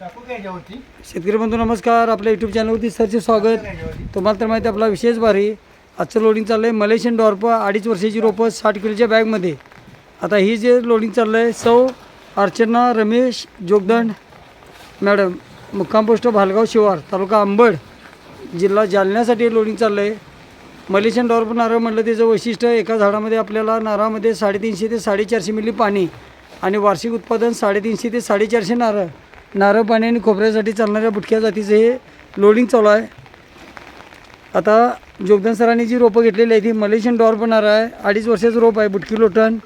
शेतकरी बंधू नमस्कार. आपल्या यूट्यूब चॅनलवरती सरचे स्वागत. तुम्हाला तर माहिती आहे आपला विशेष भारी. आजचं लोडिंग चाललं आहे मलेशियन डॉर्प अडीच वर्षाची रोपं साठ किलोच्या बॅगमध्ये. आता ही जे लोडिंग चाललं आहे सौ अर्चना रमेश जोगदंड मॅडम मुक्काम पोस्ट भालगाव शिवार तालुका अंबड जिल्हा जालन्यासाठी लोडिंग चाललं आहे मलेशियन डॉर्प नारळ म्हटलं त्याचं वैशिष्ट्य एका झाडामध्ये आपल्याला नारळामध्ये साडेतीनशे ते साडेचारशे मिली पाणी आणि वार्षिक उत्पादन साडेतीनशे ते साडेचारशे नारळ. नारळ पाणी आणि खोबऱ्यासाठी चालणाऱ्या बुटक्या जातीचं हे लोडिंग चालू आहे. आता जोगदान सरांनी जी रोपं घेतलेली आहे ती मलेशियन डॉर्प नारळ आहे. अडीच वर्षाचं रोप आहे बुटकी लोटण.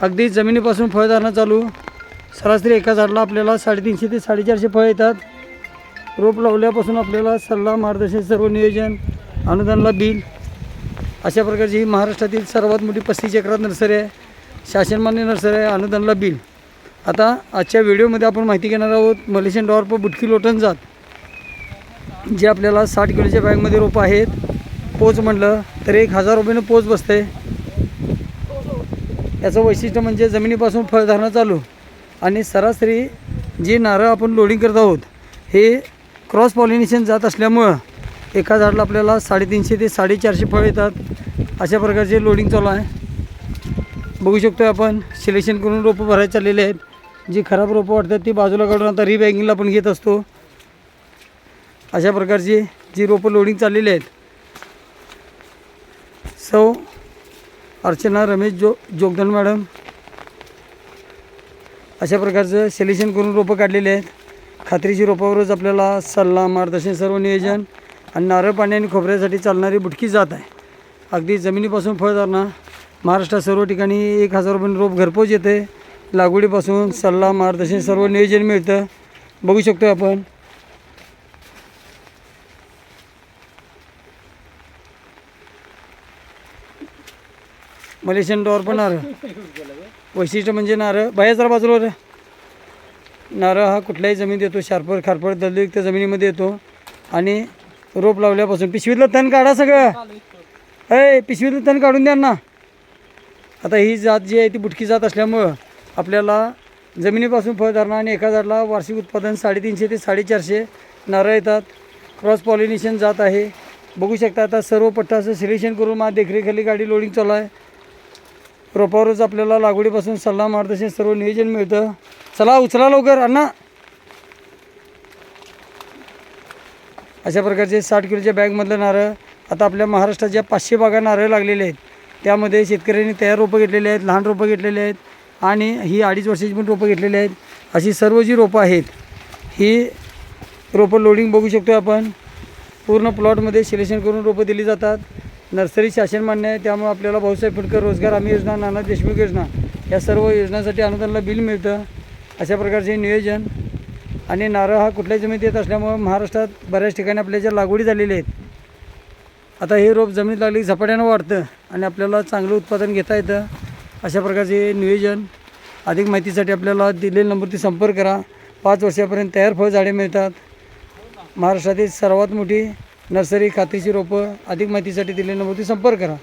अगदी जमिनीपासून फळ फळधारणा चालू. सरासरी एका झाडाला आपल्याला साडेतीनशे ते साडेचारशे फळं येतात. रोप लावल्यापासून आपल्याला सल्ला मार्गदर्शन सर्व नियोजन अनुदानला बिल. अशा प्रकारची ही महाराष्ट्रातील सर्वात मोठी पस्तीस एकरात नर्सरी आहे. शासनमान्य नर्सरी आहे अनुदानला बिल. आता आजच्या व्हिडिओमध्ये आपण माहिती घेणार आहोत मलेशियन डॉर्प बुटकी लोटन जात. जे आपल्याला साठ किलोच्या बॅगमध्ये रोपं आहेत. पोच म्हटलं तर एक हजार रुपयानं पोच बसते याचं वैशिष्ट्य म्हणजे जमिनीपासून फळधारणा चालू आणि सरासरी जे नारळ आपण लोडिंग करत आहोत हे क्रॉस पॉलिनेशन जात असल्यामुळं एका झाडाला आपल्याला साडेतीनशे ते साडेचारशे फळ येतात. अशा प्रकारचे लोडिंग चालू आहे. बघू शकतो आपण सिलेक्शन करून रोपं भरायला चाललेले आहेत. जी खराब रोपं वाटतात ती बाजूला काढून आता रिबॅगिंगला पण घेत असतो. अशा प्रकारची जी रोपं लोडिंग चाललेली आहेत. सौ अर्चना रमेश जो जोगदन मॅडम अशा प्रकारचं सिलेक्शन करून रोपं काढलेली आहेत. खात्रीची रोपावरच आपल्याला सल्ला मार्गदर्शन सर्व नियोजन आणि नारळ पाणी आणि खोबऱ्यासाठी चालणारी बुटकी जात आहे. अगदी जमिनीपासून फळधारणा महाराष्ट्रात सर्व ठिकाणी एक हजार रुपये रोप घरपोच येते. लागवडीपासून सल्ला मार्गदर्शन सर्व नियोजन मिळतं. बघू शकतो आपण. मलेशियन डॉर पण नारळ. वैशिष्ट्य म्हणजे नारळ. बाहेर जरा बाजूला नारळ हा कुठल्याही जमीन येतो. शार्पर खारपड दलयुक्त जमिनीमध्ये येतो. आणि रोप लावल्यापासून पिशवीतलं तण काढा सगळं. अय पिशवीतलं तण काढून द्या ना. आता ही जात जी आहे ती बुटकी जात असल्यामुळं. आपल्याला जमिनीपासून फळ धरणं आणि एका झाडाला वार्षिक उत्पादन साडेतीनशे ते साडेचारशे नारळ येतात. क्रॉस पॉलिनेशन जात आहे. बघू शकता आता सर्व पट्टाचं सिलेक्शन करून मा देखरेखाली गाडी लोडिंग चालू आहे. रोपावरच आपल्याला लागवडीपासून सल्ला मार्गदर्शन सर्व नियोजन मिळतं. चला उचला लवकर. अण्णा! अशा प्रकारचे साठ किलोच्या बॅगमधलं नारळ आता आपल्या महाराष्ट्रात ज्या पाचशे बागा नारळ लागलेले आहेत. त्यामध्ये शेतकऱ्यांनी तयार रोपं घेतलेले आहेत लहान रोपं घेतलेले आहेत. आणि ही अडीच वर्षाची पण रोपं घेतलेली आहेत. अशी सर्व जी रोपं आहेत ही रोपं लोडिंग बघू शकतो आपण. पूर्ण प्लॉटमध्ये सिलेक्शन करून रोपं दिली जातात. नर्सरी शासन मान्य आहे त्यामुळे आपल्याला भाऊसाहेब फुटकर रोजगार हमी योजना नाना देशमुख योजना या सर्व योजनांसाठी अनुदानाला बिल मिळतं. अशा प्रकारचे नियोजन. आणि नारळ हा कुठल्याही जमिनीत येत असल्यामुळं महाराष्ट्रात बऱ्याच ठिकाणी आपल्या ज्या लागवडी झालेल्या आहेत आता हे रोप जमिनीत लागली झपाट्यानं वाढतं आणि आपल्याला चांगलं उत्पादन घेता येतं. अशा प्रकारचे नियोजन. अधिक माहितीसाठी आपल्याला दिलेल्या नंबरती संपर्क करा. पाच वर्षापर्यंत तयार फळ झाडे मिळतात. महाराष्ट्रातील सर्वात मोठी नर्सरी खात्रीची रोपं. अधिक माहितीसाठी दिलेल्या नंबरती संपर्क करा.